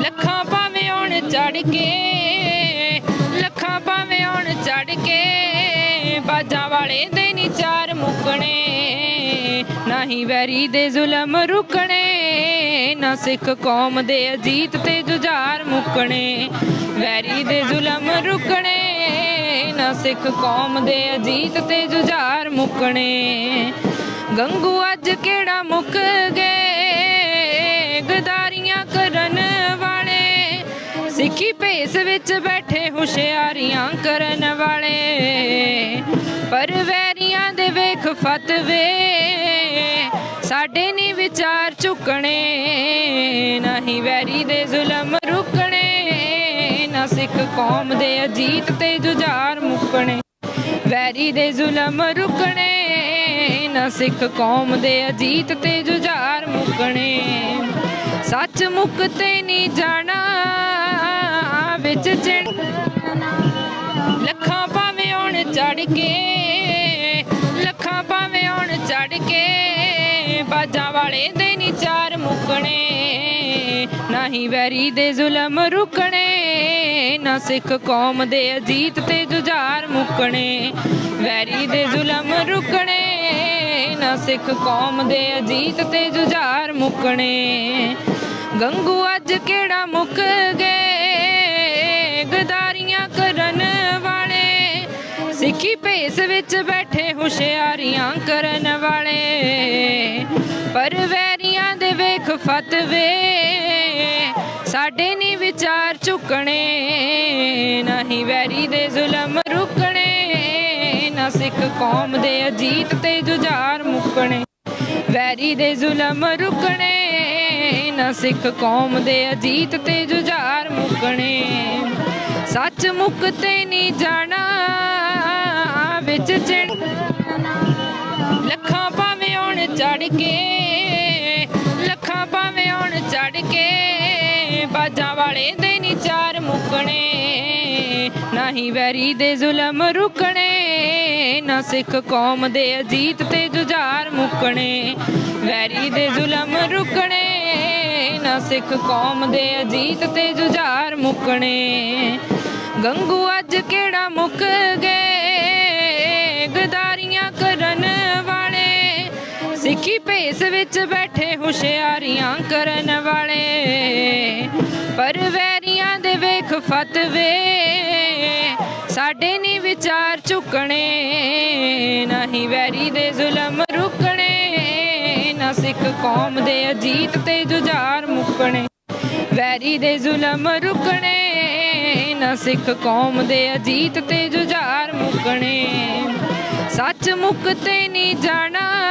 ਲੱਖਾਂ ਭਾਵੇਂ ਆਉਣ ਚੜ ਕੇ, ਲੱਖਾਂ ਭਾਵੇਂ ਆਉਣ ਚੜ ਕੇ, ਬਾਜਾਂ ਵਾਲੇ ਦੇ ਨੀ ਚਾਰ ਮੁੱਕਣੇ ਨਹੀਂ ਵੈਰੀ ਦੇ ਜ਼ੁਲਮ ਰੁਕਣੇ, ਨਾ ਸਿੱਖ ਕੌਮ ਦੇ ਅਜੀਤ ਤੇ ਜੁਝਾਰ ਮੁੱਕਣੇ। ਵੈਰੀ ਦੇ ਜ਼ੁਲਮ ਰੁਕਣੇ, ਨਾ ਸਿੱਖ ਕੌਮ ਦੇ ਅਜੀਤ ਤੇ ਜੁਝਾਰ ਮੁੱਕਣੇ। ਗੰਗੂ ਅੱਜ ਕਿਹੜਾ ਮੁੱਕ ਗਏ? ਗਦਾਰੀਆਂ ਕਰਨ ਵਾਲੇ, ਸਿੱਖੀ ਭੇਸ ਵਿੱਚ ਬੈਠੇ ਹੁਸ਼ਿਆਰੀਆਂ ਕਰਨ ਵਾਲੇ ਪਰ ਵੈਰੀਆਂ ਦੇ ਵੇਖ ਫਤਵੇ, ਸਾਡੇ ਨਹੀਂ ਵਿਚਾਰ ਝੁਕਣੇ ਨਹੀਂ ਵੈਰੀ ਦੇ ਜ਼ੁਲਮ ਰੁਕਣੇ, ਨਾ ਸਿੱਖ ਕੌਮ ਦੇ ਅਜੀਤ ਤੇ ਜੁਝਾਰ ਮੁੱਕਣੇ। ਵੈਰੀ ਦੇ ਜ਼ੁਲਮ ਰੁਕਣੇ, ਨਾ ਸਿੱਖ ਕੌਮ ਦੇ ਅਜੀਤ ਤੇ ਜੁਝਾਰ ਮੁੱਕਣੇ। ਸੱਚ ਮੁੱਕਤੇ ਨਹੀਂ ਜਾਣਾ, ਵਿੱਚ ਚਿੜ ਲੱਖਾਂ ਭਾਵੇਂ ਆਉਣ ਚੜ ਕੇ, ਲੱਖਾਂ ਭਾਵੇਂ ਆਉਣ ਚੜ ਕੇ, ਬਾਜਾਂ ਵਾਲੇ ਦੇ ਨੀ ਚਾਰ ਮੁੱਕਣੇ ਨਹੀਂ ਵੈਰੀ ਦੇ ਜ਼ੁਲਮ ਰੁਕਣੇ, ਨਾ ਸਿੱਖ ਕੌਮ ਦੇ ਅਜੀਤ ਤੇ ਜੁਝਾਰ ਮੁੱਕਣੇ। ਵੈਰੀ ਦੇ ਜ਼ੁਲਮ ਰੁਕਣੇ, ਨਾ ਸਿੱਖ ਕੌਮ ਦੇ ਅਜੀਤ ਤੇ ਜੁਝਾਰ ਮੁੱਕਣੇ। ਗੰਗੂ ਅੱਜ ਕਿਹੜਾ ਮੁੱਕ ਗਏ? ਗਦਾਰੀਆਂ ਕਰਨ ਵਾਲੇ, ਸਿੱਖੀ ਭੇਸ ਵਿੱਚ ਬੈਠੇ ਹੁਸ਼ਿਆਰੀਆਂ ਕਰਨ ਵਾਲੇ। ਪਰ ਵੈਰੀਆਂ ਦੇ ਵੇਖ ਫਤਵੇ, ਸਾਡੇ ਨਹੀਂ ਵਿਚਾਰ ਝੁਕਣੇ। ਨਹੀਂ ਵੈਰੀ ਦੇ ਜ਼ੁਲਮ ਰੁਕਣੇ, ਨਾ ਸਿੱਖ ਕੌਮ ਦੇ ਅਜੀਤ ਤੇ ਜੁਝਾਰ ਮੁੱਕਣੇ। ਵੈਰੀ ਦੇ ਜ਼ੁਲਮ ਰੁਕਣੇ ਨਾ ਸਿੱਖ ਕੌਮ ਦੇ ਅਜੀਤ ਤੇ ਜੁਝਾਰ ਮੁੱਕਣੇ। ਸੱਚ ਮੁੱਕਤੇ ਨਹੀਂ ਜਾਣਾ, ਵਿੱਚ ਚਿੜ ਲੱਖਾਂ ਭਾਵੇਂ ਆਉਣ ਚੜ ਕੇ, ਲੱਖਾਂ ਭਾਵੇਂ ਆਉਣ ਚੜ ਕੇ, ਬਾਜਾਂ ਵਾਲੇ ਦੇ ਨੀ ਚਾਰ ਮੁੱਕਣੇ। ਨਹੀਂ ਵੈਰੀ ਦੇ ਜ਼ੁਲਮ ਰੁਕਣੇ, ਨਾ ਸਿੱਖ ਕੌਮ ਦੇ ਅਜੀਤ ਤੇ ਜੁਝਾਰ ਮੁੱਕਣੇ। ਵੈਰੀ ਦੇ ਜ਼ੁਲਮ ਰੁਕਣੇ ਨਾ ਸਿੱਖ ਕੌਮ ਦੇ ਅਜੀਤ ਤੇ ਜੁਝਾਰ ਮੁੱਕਣੇ। ਗੰਗੂ ਅੱਜ ਕਿਹੜਾ ਮੁੱਕ ਗਏ? ਗਦਾਰੀਆਂ ਕਰਨ ਵਾਲੇ। ਸਿੱਖੀ ਭੇਸ ਵਿੱਚ ਬੈਠੇ ਹੁਸ਼ਿਆਰੀਆਂ ਕਰਨ ਵਾਲੇ। ਪਰ ਵੈਰੀਆਂ ਦੇ ਵੇਖ ਫਤਵੇ। ਸਾਡੇ ਨਹੀਂ ਵਿਚਾਰ ਝੁਕਣੇ ਨਹੀਂ ਵੈਰੀ ਦੇ ਜ਼ੁਲਮ ਸਿੱਖ ਕੌਮ ਦੇ ਅਜੀਤ ਤੇ ਜੁਝਾਰ ਮੁੱਕਣੇ। ਵੈਰੀ ਦੇ ਜ਼ੁਲਮ ਰੁਕਣੇ, ਨਾ ਸਿੱਖ ਕੌਮ ਦੇ ਅਜੀਤ ਤੇ ਜੁਝਾਰ ਮੁੱਕਣੇ। ਸੱਚ ਮੁੱਕਤੇ ਨਹੀਂ ਜਾਣਾ